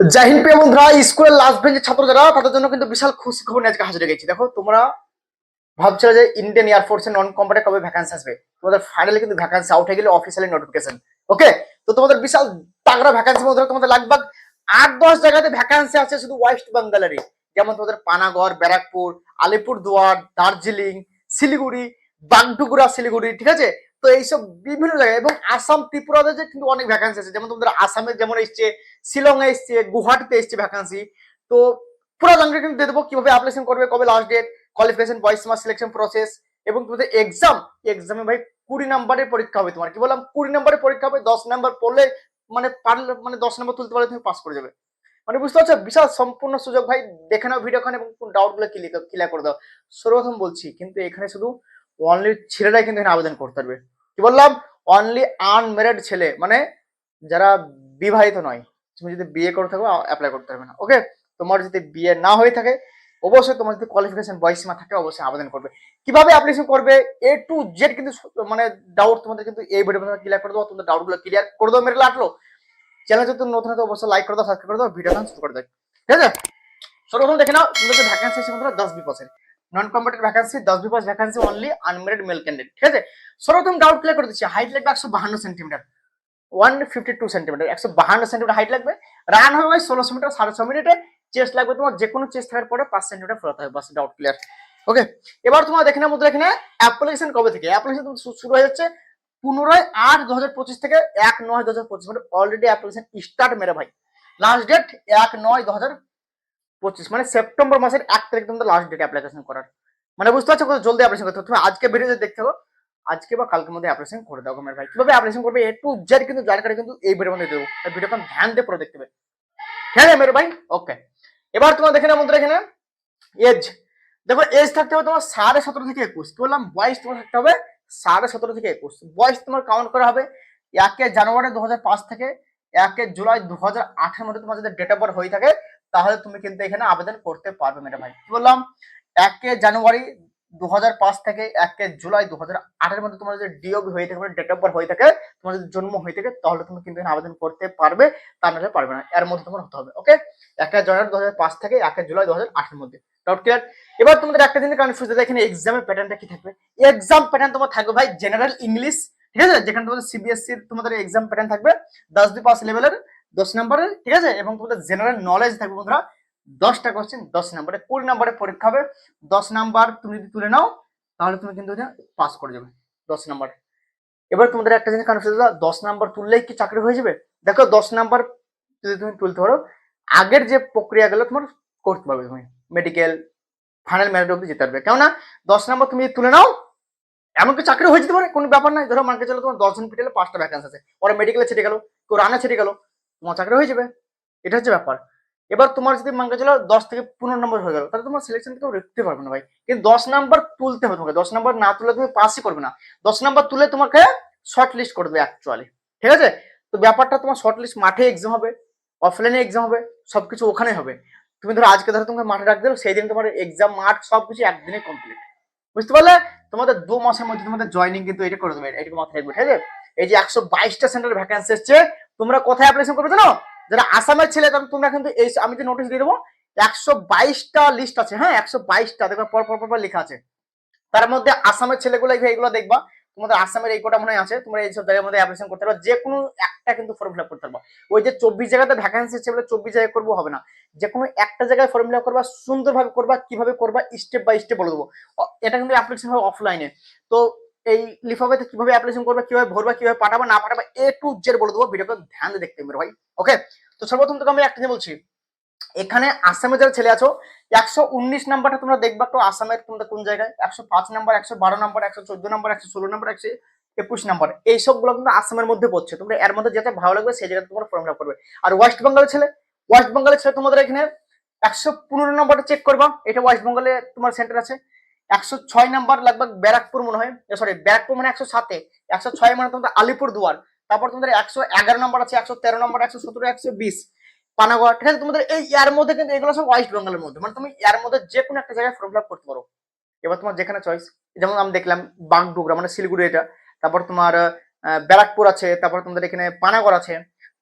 জয় হিন্দ প্রিয় বন্ধুরা স্কুলের লাস্ট বেঞ্চের ছাত্র যারা তাদের জন্য কিন্তু বিশাল খুশি খবর নিয়ে আজকে হাজির গেছি দেখো, তোমরা ভাবছ যে ইন্ডিয়ান এয়ারফোর্সের নন কম্বাটে কবে ভ্যাকান্সি আসবে? তোমাদের ফাইনালি কিন্তু ভ্যাকান্সি আউট হয়ে গেলে অফিসিয়ালি নোটিফিকেশন ওকে তো তোমাদের বিশাল তাগড়া ভ্যাকান্সি মধ্যে তোমাদের লাগভাগ আট দশ জায়গাতে ভ্যাকান্সি আছে শুধু ওয়েস্ট বেঙ্গলেরই যেমন তোমাদের পানাগড় ব্যারাকপুর আলিপুরদুয়ার দার্জিলিং শিলিগুড়ি বাগডুগুড়া শিলিগুড়ি ঠিক আছে? তো এইসব বিভিন্ন জায়গায়, এবং আসাম ত্রিপুরাতে যে কিন্তু অনেক ভ্যাকান্সি আছে। যেমন তোমাদের আসামে যেমন এসছে শিলং এ এসছে, গুয়াহাটিতে এসছে ভ্যাকান্সি তো পুরো জানকারি কিন্তু দিয়ে দেবো কীভাবে অ্যাপ্লিকেশন করবে, কবে লাস্ট ডেট কোয়ালিফিকেশন বয়স মাস সিলেকশন প্রসেস এবং তোমাদের এক্সাম এক্সামে ভাই কুড়ি নাম্বারের পরীক্ষা হবে তোমার। কি বললাম? কুড়ি নাম্বারের পরীক্ষা হবে, দশ নাম্বার পড়লে মানে পারলে মানে দশ নাম্বার তুলতে পারলে তুমি পাস করে যাবে। মানে বুঝতে পারছ? বিশাল সম্পূর্ণ সুযোগ ভাই। দেখে নাও ভিডিও খান, এবং ডাউটগুলো ক্লিয়ার করে দাও। সর্বপ্রথম বলছি, কিন্তু এখানে শুধু অনলি ছেলেরাই কিন্তু এখানে আবেদন করতে পারবে। কি বললাম? অনলি আনমেরিড ছেলে মানে যারা বিবাহিত নয়। তুমি যদি বিয়ে করে থাকো অ্যাপ্লাই করতে পারবে না। ওকে তোমার যদি বিয়ে না হয়ে থাকে, অবশ্যই তোমার যদি কোয়ালিফিকেশন বয়সীমা থাকে, অবশ্যই আবেদন করবে। কীভাবে অ্যাপ্লিকেশন করবে? এ টু জেড কিন্তু মানে ডাউট তোমাদের কিন্তু এই ভিডিও ক্লিয়ার করে দেবো। তোমাদের ডাউটগুলো ক্লিয়ার করে দেবো, মেরে লাগল চ্যানেল যদি নতুন হতো অবশ্যই লাইক করে দাও সাবস্ক্রাইব করে দাও ভিডিও শুরু করে দেয় ঠিক আছে? সর্বপ্রথম দেখে নাও, তোমাদের ভ্যাকান্সি আছে বন্ধুরা, দশ B percent non computer vacancy দশ B percent vacancy only unmarried male candidate ঠিক আছে? সর্বপ্রথম ডাউট ক্লিয়ার করে দিচ্ছি হাইট লাগবে একশো বাহান্ন centimetre one fifty two centimetre একশো বাহান্ন সেন্টিমিটার হাইট লাগবে। রান হবে ষোলোশো মিটার সাড়ে ছ মিনিটে। চেস্ট লাগবে তোমার যে কোনো চেস্ট থাকার পরে পাঁচ সেন্টিমিটার ফেরত হবে, বাস ডাউট ক্লিয়ার ওকে এবার তোমার দেখে নাও মধ্যে এখানে অ্যাপ্লিকেশন কবে থেকে? অ্যাপ্লিকেশন শুরু হয়ে যাচ্ছে পনেরোই আট দু হাজার পঁচিশ থেকে এক নয় দু হাজার পঁচিশ মানে অলরেডি অ্যাপ্লিকেশন স্টার্ট মেরে ভাই। লাস্ট ডেট এক নয় দু হাজার পঁচিশ মানে সেপ্টেম্বর মাসের এক তারিখ তোমাদের লাস্ট ডেট অ্যাপ্লিকেশন করার। মানে বুঝতে পারছ কত জলদি অ্যাপ্লিকেশন করতে তুমি আজকে ভিডিওতে দেখতে হবে আজকে বা কালকের মধ্যে অ্যাপ্লিকেশন করে দাও মেরে ভাই। কীভাবে অ্যাপ্লিকেশন করবে? এ টু জেড কিন্তু জানকারি কিন্তু এই ভিডিওর মধ্যে দেবো। ভিডিওটা ধ্যান দিয়ে পরে দেখতে ঠিক আছে মেরে ভাই? ওকে এবার তোমার দেখে নাও বন্ধুরা এখানে। এজ দেখো এজ থাকতে হবে তোমার সাড়ে সতেরো থেকে একুশ। কি বললাম? বয়স তোমার থাকতে হবে সাড়ে সতেরো থেকে একুশ। বয়স তোমার কাউন্ট করা হবে একে জানুয়ারি দু হাজার পাঁচ থেকে একে জুলাই দু হাজার আঠের মধ্যে তোমার যদি ডেট অফ বার্থ হয়ে থাকে তাহলে তুমি কিন্তু এখানে আবেদন করতে পারবে ম্যাডাম ভাই। কি বললাম? একে জানুয়ারি দু হাজার পাঁচ থেকে একে জুলাই দু হাজার মধ্যে তোমার যদি ডিওবি হয়ে থাকে ডেট অফ বার্থ হয়ে থাকে, তোমার যদি জন্ম হয়ে থাকে, তাহলে তুমি কিন্তু আবেদন করতে পারবে, তা নাহলে পারবে না। এর মধ্যে তোমার হতে হবে ওকে একে জানুয়ারি দু হাজার পাঁচ থেকে একে জুলাই দু হাজার মধ্যে। ডাউট ক্লিয়ার এবার তোমাদের একটা জিনিস কনফিউজ এখানে এক্সামের প্যাটার্নটা কি থাকবে? এক্সাম প্যাটার্ন তোমার থাকবে ভাই জেনারেল ইংলিশ ঠিক আছে? যেখানে তোমাদের সিবিএসসি E তোমাদের এক্সাম প্যাটার্ন থাকবে দশ দুই পাঁচ লেভেলের দশ নম্বরের ঠিক আছে? এবং তোমাদের জেনারেল নলেজ থাকবে বন্ধুরা। দশটা কোশ্চেন দশ নম্বরে। কুড়ি নম্বরে পরীক্ষা হবে। দশ নাম্বার তুমি যদি তুলে নাও, তাহলে তুমি কিন্তু পাস করে যাবে। দশ নাম্বার। এবার তোমাদের একটা জিনিস কনফিউজ দশ নাম্বার তুললেই কি চাকরি হয়ে যাবে? দেখো, দশ নাম্বার যদি তুমি তুলতে পারো, আগের যে প্রক্রিয়াগুলো তোমার করতে পারবে তুমি। মেডিকেল ফাইনাল ম্যারিট অব্দি যেতে পারবে। কেননা, দশ নাম্বার তুমি তুলে নাও এমনকি চাকরি হয়ে যেতে পারে? কোনো ব্যাপার নাই। ধরো, মার্কেট চলো, তোমার দশজন পিটেলে পাঁচটা ভ্যাকান্সি আছে। ওরা মেডিকেলে ছেড়ে গেলো, কেউ রানে ছেড়ে গেল। তোমার চাকরি হয়ে যাবে। এটা হচ্ছে ব্যাপার। এবার তোমার যদি মার্কেট চলো দশ থেকে পনেরো নম্বর হয়ে গেল, তাহলে তোমার সিলেকশন কেউ রাখতে পারবে না ভাই। কিন্তু দশ নাম্বার তুলতে হবে তোমাকে। দশ নাম্বার না তুলে তুমি পাসই করবে না। দশ নাম্বার তুলে তোমাকে শর্ট লিস্ট করবে অ্যাকচুয়ালি ঠিক আছে? তো ব্যাপারটা তোমার শর্ট লিস্ট মাঠে এক্সাম হবে অফলাইনে এক্সাম হবে, সবকিছু ওখানে হবে। তুমি ধরো আজকে ধরো তোমাকে মাঠে রাখ দিলো, সেই দিন তোমার এক্সাম মাঠ সবকিছু একদিনে কমপ্লিট বুঝতে পারলে? তোমাদের দু মাসের মধ্যে তোমাদের জয়নিং কিন্তু এটা করে দেবে, এটা মাথায় রাখবে, ঠিক আছে? এই যে একশো বাইশটা সেন্টার ভ্যাকান্সি এসছে, তোমরা কোথায় অ্যাপ্লিকেশন করবে জানো? যারা আসামের ছেলে তোমরা কিন্তু এই আমি যে নোটিশ দিয়ে দেবো, একশো বাইশটা লিস্ট আছে হ্যাঁ? একশো বাইশটা, দেখবে পর পর পর লেখা আছে। তার মধ্যে আসামের ছেলেগুলো এইগুলো দেখবা, তোমাদের আসামের এই কোটা মনে আছে, তোমরা এইসব জায়গার মধ্যে অ্যাপ্লিকেশন করতে পারো যে কোনো একটা কিন্তু ফর্ম ফিল আপ করতে পারব। ওই যে চব্বিশ জায়গাতে ভ্যাকান্সি আছে বলে চব্বিশ জায়গায় করব হবে না। যে কোনো একটা জায়গায় ফর্ম ফিল আপ করবা, সুন্দরভাবে করবা, কীভাবে করবা স্টেপ বাই স্টেপ বলে দেবো। এটা কিন্তু অ্যাপ্লিকেশন হবে অফলাইনে তো এই লিফাফেতে কীভাবে অ্যাপ্লিকেশন করবে, কীভাবে ভরবা, কীভাবে পাঠাবা, না পাঠাবা এ টু জেড বলে দেবো ভিডিওটা ধ্যান দিয়ে দেখতে ভাই। ওকে তো সর্বপ্রথম তোকে আমি একটা বলছি। এখানে আসামে যারা ছেলে আছো, একশো উনিশ নাম্বারটা তোমরা দেখবা তো আসামের তোমরা কোন জায়গায়? একশো পাঁচ নাম্বার, একশো বারো নাম্বার, একশো চোদ্দ নাম্বার, একশো ষোলো নাম্বার, একশো একুশ নাম্বার, এই সবগুলো কিন্তু আসামের মধ্যে পড়ছে। তোমরা এর মধ্যে যেটা ভালো লাগবে সেই জায়গায় তোমরা ফর্ম করবে। আর ওয়েস্ট বেঙ্গলের ছেলে? ওয়েস্ট বেঙ্গলের ছেলে তোমাদের এখানে একশো পনেরো নাম্বারটা চেক করবা। এটা ওয়েস্ট বেঙ্গলে তোমার সেন্টার আছে। একশো ছয় নাম্বার লাগবে ব্যারাকপুর মনে হয়। সরি ব্যারাকপুর মানে একশো সাতে, একশো ছয় মানে তোমাদের আলিপুর দুয়ার। তারপর তোমাদের একশো এগারো নম্বর আছে, একশো তেরো নম্বর, একশো সতেরো, একশো বিশ। পানাগড়, ঠিক আছে? তোমাদের এই ইয়ার মধ্যে কিন্তু এগুলো সব ওয়েস্ট বেঙ্গলের মধ্যে। মানে তুমি ইয়ার মধ্যে যে কোনো একটা জায়গায় ফর্ম ফিল আপ করতে পারো। এবার তোমার যেখানে চয়েস যেমন আমি দেখলাম বাগডোগরা মানে শিলিগুড়ি এটা। তারপর তোমার ব্যারাকপুর আছে, তারপর তোমাদের এখানে পানাগড় আছে।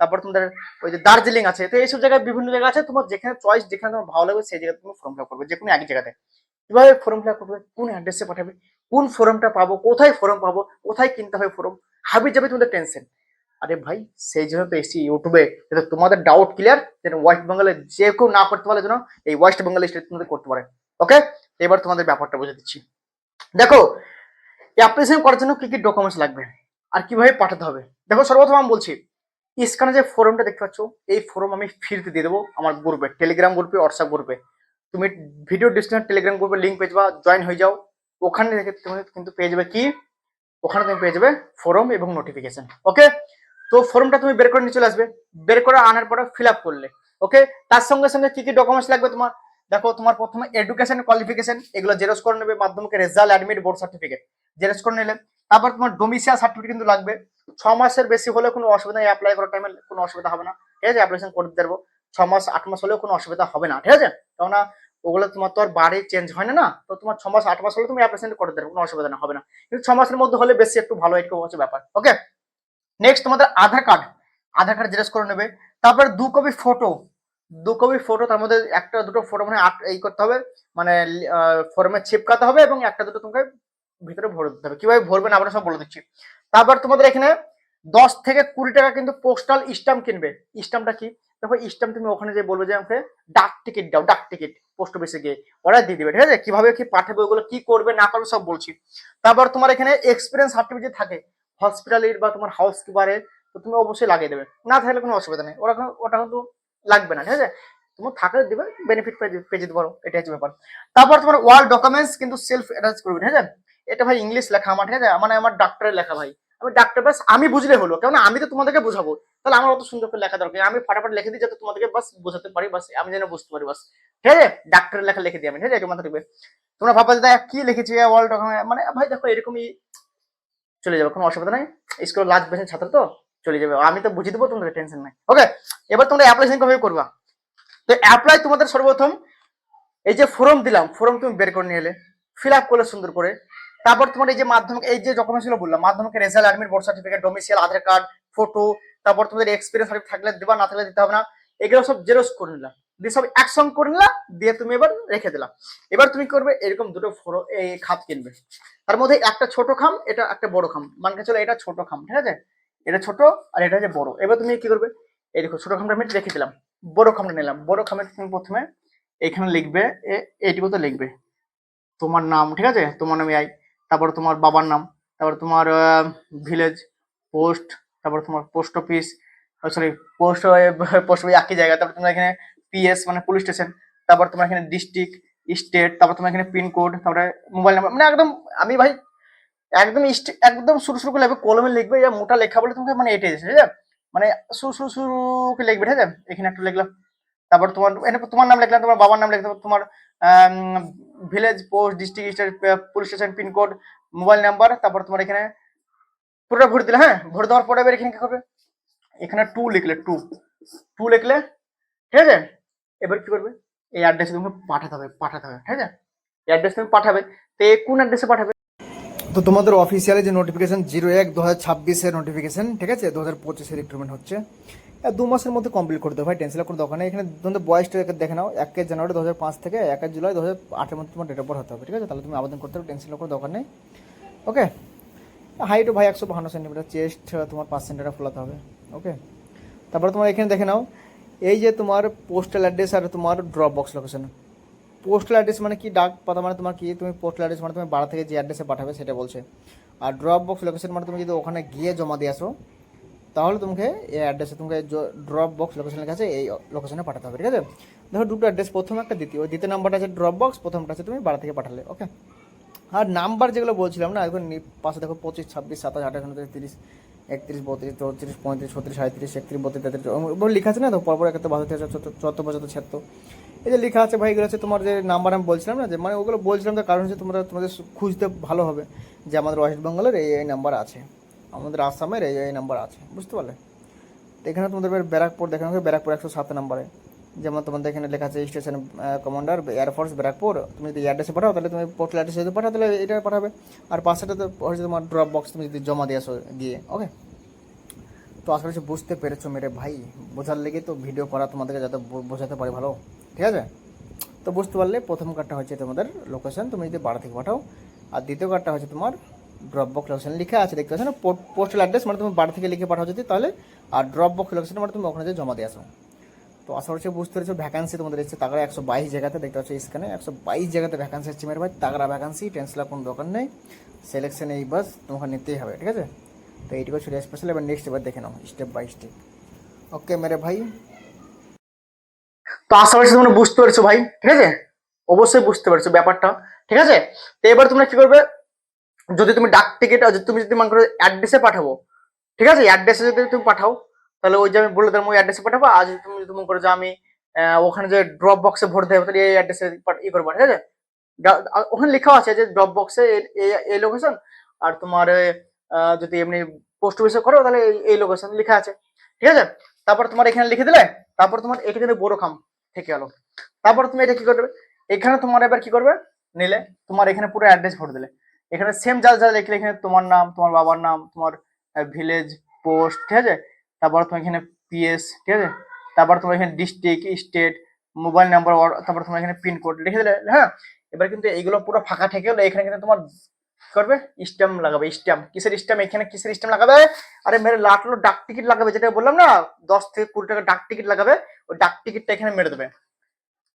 তারপর তোমাদের ওই যে দার্জিলিং আছে। তো এইসব জায়গায় বিভিন্ন জায়গা আছে। তোমার যেখানে চয়েস যেখানে তোমার ভালো লাগবে, সেই জায়গায় তুমি ফর্ম ফিল আপ করবে যে কোনো এক জায়গাতে। কীভাবে ফর্ম ফিল করবে, কোন অ্যাড্রেসে পাঠাবে, কোন ফর্মটা পাবো, কোথায় ফর্ম পাবো, কোথায় কিনতে হবে ফর্ম হাবি যাবে তোমাদের টেনশন আরে ভাই সেই জন্য তো এসছি ইউটিউবে যাতে তোমাদের ডাউট ক্লিয়ার যেন ওয়েস্ট বেঙ্গলে যে কেউ না করতে পারে যেন এই ওয়েস্ট বেঙ্গল স্টেট তোমাদের করতে পারে। ওকে এবার তোমাদের ব্যাপারটা বুঝে দিচ্ছি। দেখো অ্যাপ্লিকেশন করার জন্য কি কি ডকুমেন্টস লাগবে, আর কীভাবে পাঠাতে হবে? দেখো, সর্বপ্রথম আমি বলছি, স্ক্যানে যে ফর্মটা দেখতে পাচ্ছ, এই ফর্ম আমি ফ্রিতে দিয়ে দেবো আমার গ্রুপে টেলিগ্রাম গ্রুপে হোয়াটসঅ্যাপ গ্রুপে তুমি ভিডিও ডিসক্রিপশন টেলিগ্রাম গ্রুপে লিঙ্ক পেয়ে যাবা জয়েন হয়ে যাও। ওখানে তুমি কিন্তু পেয়ে যাবে কি? ওখানে তুমি পেয়ে যাবে ফর্ম এবং নোটিফিকেশন ওকে তো ফর্মটা তুমি বের করে নিয়ে চলে আসবে। বের করে আনার পরে ফিল আপ করলে ওকে তার সঙ্গে সঙ্গে কি কি ডকুমেন্টস লাগবে তোমার? দেখো, তোমার প্রথমে এডুকেশন কোয়ালিফিকেশন এগুলো জেরক্স করে নেবে, মাধ্যমিকের result admit board certificate xerox করে নিলে। তারপর তোমার ডোমিসিয়াল সার্টিফিকেট কিন্তু লাগবে। ছ মাসের বেশি হলে কোনো অসুবিধা নেই অ্যাপ্লাই করার টাইমে কোনো অসুবিধা হবে না, ঠিক আছে? অ্যাপ্লিকেশন করে দিতে ছ মাস আট মাস হলেও কোনো অসুবিধা হবে না, ঠিক আছে? কেননা ওগুলো তোমার তো আর বাড়ি চেঞ্জ হয় না না? তো তোমার ছ মাস আট মাস হলে তুমি অ্যাপ্লিকেশন করে দেবে, কোনো অসুবিধা না, হবে না। কিন্তু ছ মাসের মধ্যে হলে বেশি একটু ভালো একটু হচ্ছে ব্যাপার ওকে নেক্সট তোমাদের Aadhaar card Aadhaar card xerox করে নেবে। তারপর দু কপি ফটো দু কপি ফটো তার মধ্যে একটা, দুটো ফটো মানে আট, এই করতে হবে মানে ফর্মে ছিপকাতে হবে এবং একটা, দুটো তোমাকে ভিতরে ভরে দিতে হবে। কীভাবে ভরবে না আমরা সব বলে দিচ্ছি। তারপর তোমাদের এখানে দশ থেকে কুড়ি টাকা কিন্তু পোস্টাল স্ট্যাম্প কিনবে। স্ট্যাম্পটা কি? দেখো স্ট্যাম্প তুমি ওখানে যে বলবে যে আমাকে ডাক টিকিট দাও, ডাক টিকিট, পোস্ট অফিসে গিয়ে ওরা দিয়ে দিবে, ঠিক আছে? কীভাবে কি পাঠাবে, ওগুলো কি করবে, না করবে সব বলছি। তারপর তোমার এখানে এক্সপিরিয়েন্স সার্টিফিকেট থাকে হসপিটালের বা তোমার হাউস কিপারের তো তুমি অবশ্যই লাগিয়ে দেবে। না থাকলে কোনো অসুবিধা নেই, ওরা ওটা কিন্তু লাগবে না, ঠিক আছে? তোমার থাকলে দিবে বেনিফিট পেয়ে যেতে পারো, এটাই হচ্ছে ব্যাপার। তারপর তোমার ওয়াল ডকুমেন্টস কিন্তু সেলফ অ্যাটাচ করবে, ঠিক আছে? এটা ভাই ইংলিশ লেখা আমার, ঠিক আছে? মানে আমার ডাক্তারের লেখা ভাই। আমি ডাক্তার বাস আমি বুঝলে হলো কেন আমি তো তোমাদেরকে বোঝাবো। তাহলে আমার অত সুন্দর করে লেখা দরকার আমি ফাটাফাট লিখে দিই যাতে তোমাদেরকে বাস বোঝাতে পারি, বাস আমি যেন বুঝতে পারি, বাস। ঠিক আছে? ডাক্তারের লেখা লিখে দিই আমি, ঠিক আছে? মাথা রাখবে তোমরা ভাববা যে কি লিখেছি ওয়াল মানে ভাই, দেখো, এরকমই চলে যাবে, কোনো অসুবিধা নাই। স্কুল লাস্ট বেসের ছাত্র তো, চলে যাবে। আমি তো বুঝিয়ে দেবো, তোমাদের টেনশন নাই। ওকে এবার তোমরা অ্যাপ্লিকেশন কীভাবে করবা? তো অ্যাপ্লাই তোমাদের সর্বপ্রথম, এই যে ফর্ম দিলাম ফর্ম তুমি বের করে নিয়ে এলে। ফিল আপ করলে সুন্দর করে। তারপর তোমার এই যে মাধ্যমিক, এই যে ডকুমেন্টসগুলো বললাম মাধ্যমিকের result admit board certificate domicile Aadhaar card photo তারপর তোমাদের এক্সপিরিয়েন্স সার্টিফিকেট থাকলে দিবা, না থাকলে দিতে হবে না। এগুলো সব জেরক্স করে নিলাম দিয়ে সব একসঙ্গে করে নিলা, দিয়ে তুমি এবার রেখে দিলাম এবার তুমি করবে এরকম দুটো ফটো এই খাপ কিনবে। তার মধ্যে একটা ছোট খাম, এটা একটা বড় খাম। মানে চলো এটা ছোট খাম, ঠিক আছে? এটা ছোট আর এটা হচ্ছে বড়। এবার তুমি কি করবে? এই দেখো, ছোট খামটা আমি রেখে দিলাম। বড় খামটা নিলাম। বড় খামে তুমি প্রথমে এখানে লিখবে, এ- এইটুকুতে লিখবে। তোমার নাম, ঠিক আছে? তোমার নামে আই তারপর তোমার বাবার নাম, তারপর তোমার ভিলেজ পোস্ট তারপর তোমার post office sorry post post office একই জায়গা, তারপর তোমার এখানে পিএস মানে পুলিশ স্টেশন তারপর তোমার এখানে ডিস্ট্রিক্ট স্টেট তারপর তোমার এখানে পিনকোড তারপরে মোবাইল নাম্বার মানে একদম, আমি ভাই, একদম একদম শুরু শুরু করে কলমে লিখবে মোটা লেখা বলে তোমাকে মানে এটে ঠিক আছে? মানে শুরু শুরু শুরু লিখবে, ঠিক আছে? এখানে একটা লিখলাম। তারপর তোমার তোমার নাম লিখলাম, তোমার বাবার নাম লিখলাম, তোমার village post district police station pincode mobile number তারপর তোমার এখানে পুরোটা ভরে দিলে হ্যাঁ? ভরে দেওয়ার পরে এবার এখানে কি করবে? এখানে টু লিখলে টু টু লিখলে, ঠিক আছে? এবার কি করবে? এই অ্যাড্রেসে তোমাকে পাঠাতে হবে পাঠাতে হবে, ঠিক আছে? এই অ্যাড্রেস তুমি পাঠাবে, তো এ কোন অ্যাড্রেসে পাঠাবে? তো তোমাদের অফিসিয়ালি যে নোটিফিকেশন জিরো এক, দু হাজার ছাব্বিশের নোটিফিকেশন ঠিক আছে? দু হাজার পঁচিশে রিক্রুটমেন্ট হচ্ছে। দু মাসের মধ্যে কমপ্লিট করতে হবে ভাই টেনশন করে দোকানে এখানে তোমাদের বয়সটা দেখে নাও। এক জানুয়ারি দু হাজার পাঁচ থেকে এক জুলাই দু হাজার আটের মধ্যে তোমার ডেট অফ হতে হবে, ঠিক আছে? তাহলে তুমি আবেদন করতে হবে টেনশন করে দোকান নেই। ওকে হাইটও ভাই, একশো বাহান্ন সেন্টিমিটার চেস্ট তোমার পাঁচ সেন্টিমিটার ফোলাতে হবে। ওকে তারপরে তোমার এখানে দেখে নাও। এই যে তোমার পোস্টাল অ্যাড্রেস আর তোমার drop box location postal address মানে কি? ডাক পাতা মানে তোমার কি? তুমি পোস্টাল অ্যাড্রেস মানে তুমি বাড়া থেকে যে অ্যাড্রেসে পাঠাবে সেটা বলছে। আর ড্রপ বক্স লোকেশন মানে তুমি যদি ওখানে গিয়ে জমা দিয়ে আসো, তাহলে তোমাকে এই অ্যাড্রেসে তোমাকে ড্রপ বক্স লোকেশন লেখা আছে এই লোকেশনে পাঠাতে হবে, ঠিক আছে? দেখো দুটো অ্যাড্রেস প্রথম একটা দ্বিতীয় দ্বিতীয় নাম্বারটা আছে ড্রপ বক্স প্রথমটা আছে তুমি বাড়া থেকে পাঠালে ওকে আর নাম্বার যেগুলো বলছিলাম না, এখন পাশে দেখো পঁচিশ, ছাব্বিশ, সাতাশ, আঠাশ, উনত্রিশ, তিরিশ, একত্রিশ, বত্রিশ, চৌত্রিশ, পঁয়ত্রিশ, ছত্রিশ সাঁত্রিশ একত্রিশ, বত্রিশ, তেত্রিশ লেখা আছে না, তো পরপর একাত্তর, বাহাত্তর চুয়াত্তর, পঁচাত্তর, ছিয়াত্তর। এই যে লেখা আছে ভাই, এগুলো হচ্ছে তোমার যে নাম্বার আমি বলছিলাম না, যে মানে ওগুলো বলছিলাম তার কারণ হচ্ছে তোমরা তোমাদের খুঁজতে ভালো হবে যে আমাদের ওয়েস্ট বেঙ্গলের এই এই নাম্বার আছে। আমাদের আসামের এই এই নাম্বার আছে, বুঝতে পারলে? তো এখানে তোমাদের ব্যারাকপুর দেখানো হবে ব্যারাকপুর একশো সাত নম্বরে যেমন তোমাদের এখানে লেখা আছে স্টেশন কমান্ডার এয়ারফোর্স ব্যারাকপুর। তুমি যদি অ্যাড্রেসে পাঠাও, তাহলে তুমি পোর্টাল অ্যাড্রেসে যদি পাঠাও, তাহলে এটা পাঠাবে। আর পাঁচটা তো হচ্ছে তোমার ড্রপ বক্স তুমি যদি জমা দিয়ে আসো গিয়ে ওকে তো আশা করছি বুঝতে পেরেছ মেরে ভাই। বোঝার লেগে তো ভিডিও করা তোমাদেরকে যাতে বোঝাতে পারি ভালো। ঠিক আছে? তো বুঝতে পারলে প্রথম কার্ডটা হচ্ছে তোমাদের লোকেশন তুমি যদি বাড়া থেকে পাঠাও। আর দ্বিতীয় কার্ডটা হচ্ছে তোমার ড্রপ বক্স লোকেশন লিখে আছে, দেখতে পাচ্ছ না? পোস্টাল অ্যাড্রেস মানে তুমি বাড়ি থেকে লিখে পাঠাও যদি, তাহলে। আর ড্রপ বক্স লোকেশন মানে তুমি ওখানে যেয়ে জমা দিয়ে আসো। তো আশা করছি বুঝতে পেরেছ ভ্যাকান্সি তোমাদের এসেছে তাগড়া একশো বাইশ জায়গাতে, দেখতে পাচ্ছ স্ক্যানে একশো বাইশ জায়গাতে ভ্যাকান্সি এসেছে মেরে ভাই, তাগড়া ভ্যাকান্সি টেন্সলা কোনো দোকান নেই। সিলেকশন এই বাস, তোমাকে নিতেই হবে, ঠিক আছে? তো এইটুকু ছিল স্পেশাল এবার নেক্সট এবার দেখে নাও স্টেপ বাই স্টেপ ওকে মেরে ভাই তো আশা করছি তোমরা বুঝতে পেরেছ ভাই, ঠিক আছে? অবশ্যই বুঝতে পেরেছ ব্যাপারটা, ঠিক আছে? তো এবার তোমরা কি করবে? যদি তুমি ডাক টিকিট যদি তুমি যদি মনে করো অ্যাড্রেসে পাঠাবো, ঠিক আছে? অ্যাড্রেসে যদি তুমি পাঠাও, তাহলে ওই যে আমি বলে দিলাম ওই অ্যাড্রেসে পাঠাবো, আর যদি তুমি যদি মনে করো যে আমি ওখানে যে ড্রপ বক্সে ভোট দেবো, তাহলে এই অ্যাড্রেসে ই করব, ঠিক আছে? ওখানে লেখাও আছে যে ড্রপ বক্সে এই লোকেশন আর তোমার যদি এমনি পোস্ট অফিসে করো, তাহলে এই- লোকেশন লেখা আছে, ঠিক আছে? তারপর তোমার এখানে লিখে দিলে, তারপর তোমার কিন্তু বড় খাম থেকে গেল তারপর তুমি এটা কি করবে? এখানে তোমার এবার কি করবে? নিলে তোমার এখানে পুরো অ্যাড্রেস ভরে দিলে। এখানে সেম যা যা লিখলে এখানে তোমার নাম, তোমার বাবার নাম, তোমার ভিলেজ পোস্ট ঠিক আছে? তারপর তোমার এখানে পিএস ঠিক আছে? তারপর তোমার এখানে ডিস্ট্রিক্ট স্টেট মোবাইল নাম্বার তারপর তোমার এখানে পিনকোড লিখে দিলে হ্যাঁ? এবার কিন্তু এইগুলো পুরো ফাঁকা থেকে গেলে এখানে কিন্তু তোমার করবে? স্ট্যাম্প লাগাবে স্ট্যাম্প কিসের স্ট্যাম্প এখানে কিসের স্ট্যাম্প লাগাবে? আরে মেরে লাটলো ডাক টিকিট লাগাবে, যেটা বললাম না? দশ থেকে কুড়ি টাকা ডাক টিকিট লাগাবে। ওই ডাক টিকিটটা এখানে মেরে দেবে।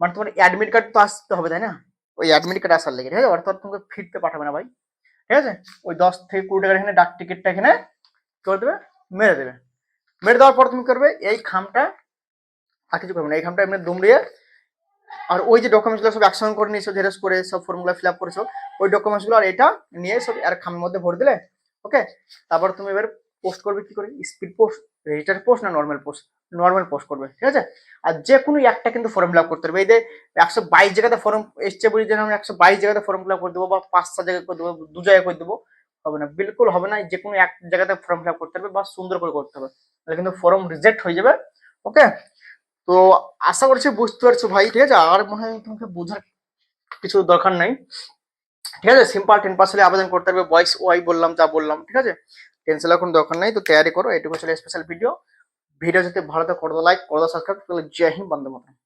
মানে তোমার অ্যাডমিট কার্ড তো আসতে হবে, তাই না? ওই অ্যাডমিট কার্ড আসার লেগে, ঠিক আছে? অর্থাৎ তোমাকে ফিরতে পাঠাবে না ভাই, ঠিক আছে? ওই দশ থেকে কুড়ি টাকার এখানে ডাক টিকিটটা এখানে করে দেবে? মেরে দেবে। মেরে দেওয়ার পর তুমি করবে? এই খামটা আর কিছু করবে না। এই খামটা এমনি দুমড়িয়ে আর ওই যে ডকুমেন্টসগুলো সব একসঙ্গে করে নিয়েছো জেরক্স করে, সব ফর্মগুলো ফিল আপ করেছ, ওই ডকুমেন্টসগুলো আর এটা নিয়ে সব আর খামের মধ্যে ভরে দিলে ওকে তারপর তুমি এবার পোস্ট করবে কি করে? স্পিড পোস্ট রেজিস্টার পোস্ট না নর্মাল পোস্ট নর্মাল পোস্ট করবে, ঠিক আছে? আর যে কোনো একটা কিন্তু ফর্ম ফিল আপ করতে হবে এই যে একশো বাইশ জায়গাতে ফর্ম এসছে বলি যে আমি একশো বাইশ জায়গাতে ফর্ম ফিল আপ করে দেবো বা পাঁচটা জায়গায় করে দেবো, দু জায়গায় করে দেবো, হবে না। বিলকুল হবে না, যে কোনো এক জায়গাতে ফর্ম ফিল আপ করতে হবে বা সুন্দর করে করতে হবে। তাহলে কিন্তু ফর্ম রিজেক্ট হয়ে যাবে ওকে তো আশা করছি বুঝতে পারছ ভাই, ঠিক আছে? আর মনে হয় তোমাকে বোঝার কিছু দরকার নাই। ঠিক আছে? সিম্পল টেন পার্সেন্ট আবেদন করতে হবে বয়স ওয়াই বললাম, যা বললাম, ঠিক আছে? টেনশন কোনো দরকার নাই, তো তৈরি করো, এটুকু ছিল স্পেশাল ভিডিও ভিডিও যদি ভালো করে লাইক করে সাবস্ক্রাইব করলে জয় হিন্দ বন্ধু মাতরম।